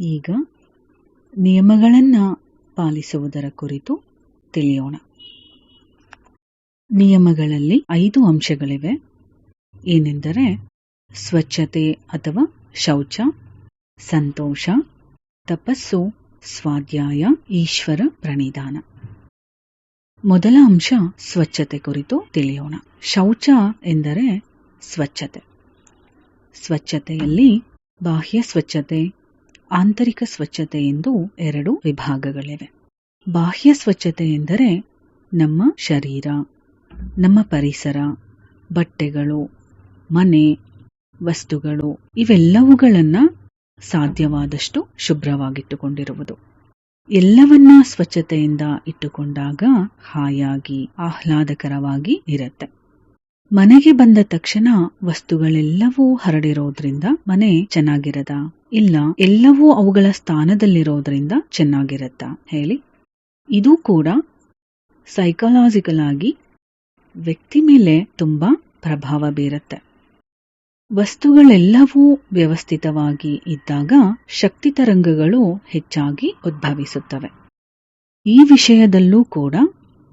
ಈಗ ನಿಯಮಗಳನ್ನು ಪಾಲಿಸುವುದರ ಕುರಿತು ತಿಳಿಯೋಣ. ನಿಯಮಗಳಲ್ಲಿ ಐದು ಅಂಶಗಳಿವೆ. ಏನೆಂದರೆ ಸ್ವಚ್ಛತೆ ಅಥವಾ ಶೌಚ, ಸಂತೋಷ, ತಪಸ್ಸು, ಸ್ವಾಧ್ಯಾಯ, ಈಶ್ವರ ಪ್ರಣಿಧಾನ ಮೊದಲ ಅಂಶ ಸ್ವಚ್ಛತೆ ಕುರಿತು ತಿಳಿಯೋಣ. ಶೌಚ ಎಂದರೆ ಸ್ವಚ್ಛತೆ. ಸ್ವಚ್ಛತೆಯಲ್ಲಿ ಬಾಹ್ಯ ಸ್ವಚ್ಛತೆ ಆಂತರಿಕ ಸ್ವಚ್ಛತೆ ಎಂದು ಎರಡು ವಿಭಾಗಗಳಿವೆ. ಬಾಹ್ಯ ಸ್ವಚ್ಛತೆ ಎಂದರೆ ನಮ್ಮ ಶರೀರ, ನಮ್ಮ ಪರಿಸರ, ಬಟ್ಟೆಗಳು, ಮನೆ, ವಸ್ತುಗಳು, ಇವೆಲ್ಲವುಗಳನ್ನು ಸಾಧ್ಯವಾದಷ್ಟು ಶುಭ್ರವಾಗಿಟ್ಟುಕೊಂಡಿರುವುದು. ಎಲ್ಲವನ್ನ ಸ್ವಚ್ಛತೆಯಿಂದ ಇಟ್ಟುಕೊಂಡಾಗ ಹಾಯಾಗಿ, ಆಹ್ಲಾದಕರವಾಗಿ ಇರುತ್ತೆ. ಮನೆಗೆ ಬಂದ ತಕ್ಷಣ ವಸ್ತುಗಳೆಲ್ಲವೂ ಹರಡಿರೋದ್ರಿಂದ ಮನೆ ಚೆನ್ನಾಗಿರದ. ಇಲ್ಲ, ಎಲ್ಲವೂ ಅವುಗಳ ಸ್ಥಾನದಲ್ಲಿರೋದ್ರಿಂದ ಚೆನ್ನಾಗಿರತ್ತ. ಹೇಳಿ. ಇದು ಕೂಡ ಸೈಕಲಾಜಿಕಲ್ ಆಗಿ ವ್ಯಕ್ತಿ ಮೇಲೆ ತುಂಬಾ ಪ್ರಭಾವ ಬೀರುತ್ತೆ. ವಸ್ತುಗಳೆಲ್ಲವೂ ವ್ಯವಸ್ಥಿತವಾಗಿ ಇದ್ದಾಗ ಶಕ್ತಿ ತರಂಗಗಳು ಹೆಚ್ಚಾಗಿ ಉದ್ಭವಿಸುತ್ತವೆ. ಈ ವಿಷಯದಲ್ಲೂ ಕೂಡ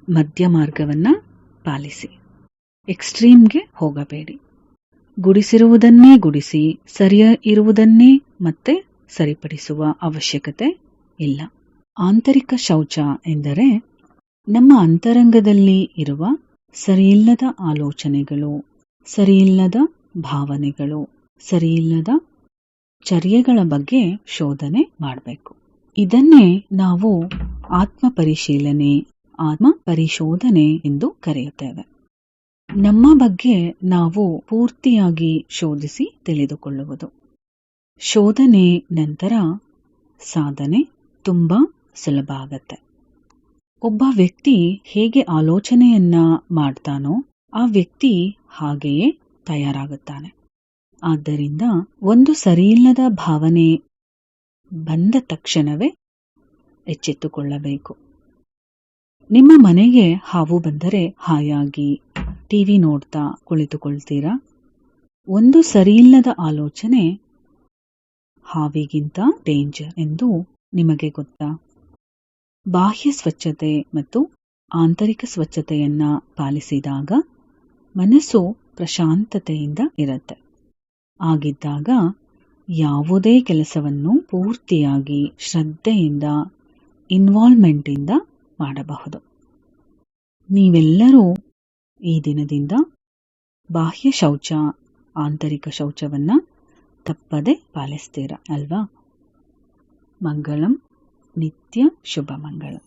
ಮಧ್ಯ ಮಾರ್ಗವನ್ನ ಪಾಲಿಸಿ. ಎಕ್ಸ್ಟ್ರೀಮ್ಗೆ ಹೋಗಬೇಡಿ. ಗುಡಿಸಿರುವುದನ್ನೇ ಗುಡಿಸಿ, ಸರಿಯ ಇರುವುದನ್ನೇ ಮತ್ತೆ ಸರಿಪಡಿಸುವ ಅವಶ್ಯಕತೆ ಇಲ್ಲ. ಆಂತರಿಕ ಶೌಚ ಎಂದರೆ ನಮ್ಮ ಅಂತರಂಗದಲ್ಲಿ ಇರುವ ಸರಿಯಿಲ್ಲದ ಆಲೋಚನೆಗಳು, ಸರಿಯಿಲ್ಲದ ಭಾವನೆಗಳು, ಸರಿಯಿಲ್ಲದ ಚರ್ಯೆಗಳ ಬಗ್ಗೆ ಶೋಧನೆ ಮಾಡಬೇಕು. ಇದನ್ನೇ ನಾವು ಆತ್ಮ ಪರಿಶೀಲನೆ ಆತ್ಮ ಪರಿಶೋಧನೆ ಎಂದು ಕರೆಯುತ್ತೇವೆ. ನಮ್ಮ ಬಗ್ಗೆ ನಾವು ಪೂರ್ತಿಯಾಗಿ ಶೋಧಿಸಿ ತಿಳಿದುಕೊಳ್ಳುವುದು. ಶೋಧನೆ ನಂತರ ಸಾಧನೆ ತುಂಬ ಸುಲಭ ಆಗತ್ತೆ. ಒಬ್ಬ ವ್ಯಕ್ತಿ ಹೇಗೆ ಆಲೋಚನೆಯನ್ನ ಮಾಡ್ತಾನೋ ಆ ವ್ಯಕ್ತಿ ಹಾಗೆಯೇ ತಯಾರಾಗುತ್ತಾನೆ. ಆದ್ದರಿಂದ ಒಂದು ಸರಿಯಿಲ್ಲದ ಭಾವನೆ ಬಂದ ತಕ್ಷಣವೇ ಎಚ್ಚೆತ್ತುಕೊಳ್ಳಬೇಕು. ನಿಮ್ಮ ಮನೆಗೆ ಹಾವು ಬಂದರೆ ಹಾಯಾಗಿ ಟಿವಿ ನೋಡ್ತಾ ಕುಳಿತುಕೊಳ್ತೀರಾ? ಒಂದು ಸರಿಯಿಲ್ಲದ ಆಲೋಚನೆ ಹಾವಿಗಿಂತ ಡೇಂಜರ್ ಎಂದು ನಿಮಗೆ ಗೊತ್ತಾ? ಬಾಹ್ಯ ಸ್ವಚ್ಛತೆ ಮತ್ತು ಆಂತರಿಕ ಸ್ವಚ್ಛತೆಯನ್ನ ಪಾಲಿಸಿದಾಗ ಮನಸ್ಸು ಪ್ರಶಾಂತತೆಯಿಂದ ಇರುತ್ತೆ. ಆಗಿದ್ದಾಗ ಯಾವುದೇ ಕೆಲಸವನ್ನು ಪೂರ್ತಿಯಾಗಿ ಶ್ರದ್ಧೆಯಿಂದ ಇನ್ವಾಲ್ವ್ಮೆಂಟಿಂದ ಮಾಡಬಹುದು. ನೀವೆಲ್ಲರೂ ಈ ದಿನದಿಂದ ಬಾಹ್ಯ ಶೌಚ ಆಂತರಿಕ ಶೌಚವನ್ನ ತಪ್ಪದೆ ಪಾಲಿಸ್ತೀರ ಅಲ್ವಾ? ಮಂಗಳಂ ನಿತ್ಯ ಶುಭ ಮಂಗಳ.